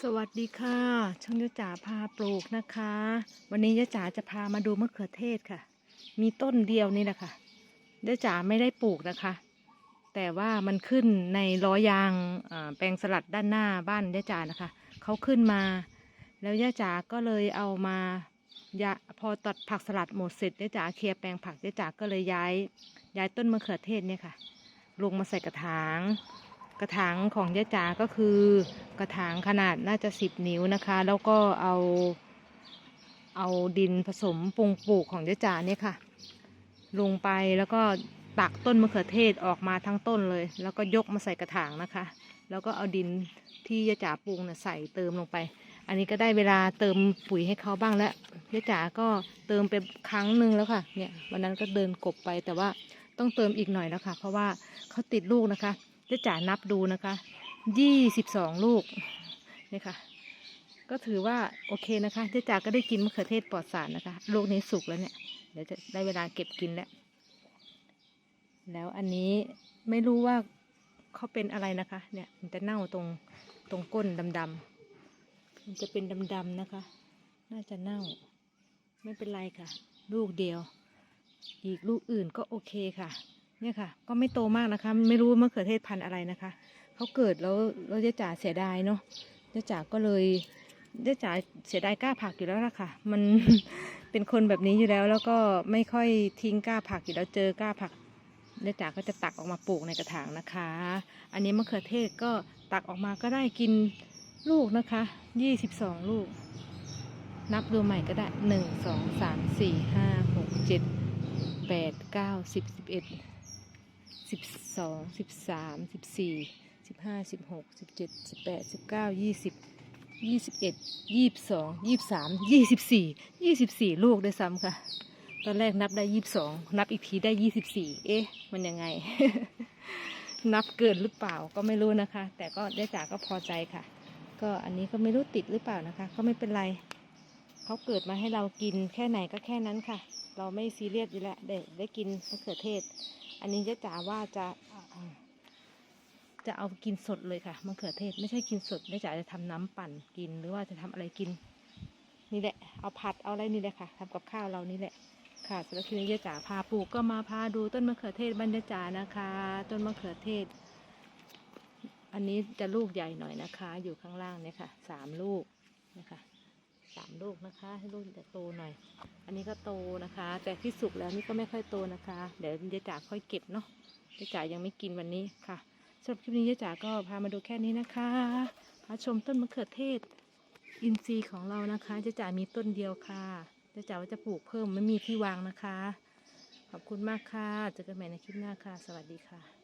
สวัสดีค่ะ ช่องยะจ๋าพาปลูกนะคะ วันนี้ยะจ๋าจะพามาดูมะเขือเทศค่ะ มีต้นเดียวนี่แหละค่ะยะจ๋าไม่ได้ปลูกนะคะ แต่ว่ามันขึ้นในล้อยางแปลงสลัดด้านหน้าบ้านยะจ๋านะคะเขาขึ้นมา แล้วยะจ๋าก็เลยเอามายะพอตัดผักสลัดหมดเสร็จยะจ๋าเคลียร์แปลงผักยะจ๋าก็เลยย้าย ย้ายต้นมะเขือเทศเนี่ยค่ะ ลงมาใส่กระถาง กระถางของยะจ๋าก็คือกระถางขนาดน่าจะสิบนิ้วนะคะ แล้วก็เอาเอาดินผสมปรุงปลูกของยะจ๋าเนี่ยค่ะ ลงไปแล้วก็ตักต้นมะเขือเทศออกมาทั้งต้นเลย แล้วก็ยกมาใส่กระถางนะคะ แล้วก็เอาดินที่ยะจ๋าปรุงน่ะใส่เติมลงไป อันนี้ก็ได้เวลาเติมปุ๋ยให้เขาบ้างแล้วยะจ๋าก็เติมไปครั้งหนึ่งแล้วค่ะเนี่ยวันนั้นก็เดินกบไปแต่ว่าต้องเติมอีกหน่อยแล้วค่ะเพราะว่าเขาติดลูกนะคะ ยะจ๋านับดูนะคะยี่สิบสองลูกนี่ค่ะ ก็ถือว่าโอเคนะคะเจ๊จ๋าก็ได้กินมะเขือเทศปลอดสารนะคะ ลูกนี้สุกแล้วเนี่ย เดี๋ยวจะได้เวลาเก็บกินแล้ว แล้วอันนี้ไม่รู้ว่าเขาเป็นอะไรนะคะ เนี่ยมันจะเน่าตรงตรงก้นดำๆมันจะเป็นดำๆนะคะ น่าจะเน่า ไม่เป็นไรค่ะ ลูกเดียว อีกลูกอื่นก็โอเคค่ะ เนี่ยค่ะ ก็ไม่โตมากนะคะ ไม่รู้มะเขือเทศพันธุ์อะไรนะคะเขาเกิดแล้วแล้วเจ๊จ๋าเสียดายเนาะเจ๊จ๋าก็เลยเจ๊จ๋าเสียดายกล้าผักอยู่แล้วล่ะค่ะ มันเป็นคนแบบนี้อยู่แล้ว แล้วก็ไม่ค่อยทิ้งกล้าผักอยู่แล้วเจอกล้าผักเจ๊จ๋าก็จะตักออกมาปลูกในกระถางนะคะ อันนี้มะเขือเทศก็ตักออกมาก็ได้กินลูกนะคะยี่สิบสองลูก นับดูใหม่ก็ได้หนึ่งสองสามสี่ห้าหกเจ็ดแปดเก้าสิบสิบเอ็ด สิบสองสิบสามสิบสี่สิบห้าสิบหกสิบเจ็ดสิบแปดสิบเก้ายี่สิบยี่สิบเอ็ดยี่สิบสองยี่สิบสามยี่สิบสี่ยี่สิบสี่ลูกด้วยซ้ำค่ะ ตอนแรกนับได้ยี่สิบสองนับอีกทีได้ยี่สิบสี่เอ๊ะ มันยังไง นับเกินหรือเปล่าก็ไม่รู้นะคะ แต่ก็ได้จากก็พอใจค่ะ ก็อันนี้ก็ไม่รู้ติดหรือเปล่านะคะ ก็ไม่เป็นไรเขาเกิดมาให้เรากินแค่ไหนก็แค่นั้นค่ะ เราไม่ซีเรียสอยู่แล้วได้ได้กินมะเขือเทศ อันนี้จะจ๋าว่าจะจะเอากินสดเลยค่ะมะเขือเทศไม่ใช่กินสดไม่จ๋าจะทำน้ำปั่นกินหรือว่าจะทำอะไรกิน นี่แหละ เอาผัดเอาอะไรนี่แหละค่ะทำกับข้าวเรานี่แหละ ค่ะสำหรับคลิปนี้ยายจ๋าพาปลูกก็มาพาดูต้นมะเขือเทศบรรยจ๋านะคะ ต้นมะเขือเทศ อันนี้จะลูกใหญ่หน่อยนะคะ อยู่ข้างล่างเนี่ยค่ะสามลูกนะคะ ลูกนะคะ ให้ลูกจะโตหน่อย อันนี้ก็โตนะคะ แต่ที่สุกแล้วนี่ก็ไม่ค่อยโตนะคะ เดี๋ยวยายจ๋าค่อยเก็บเนาะยายจ๋ายังไม่กินวันนี้ค่ะสำหรับคลิปนี้ยายจ๋าก็พามาดูแค่นี้นะคะพาชมต้นมะเขือเทศ อินทรีย์ของเรานะคะยายจ๋ามีต้นเดียวค่ะยายจ๋าว่าจะปลูกเพิ่มไม่มีที่วางนะคะ ขอบคุณมากค่ะเจอกันใหม่ในคลิปหน้าค่ะ สวัสดีค่ะ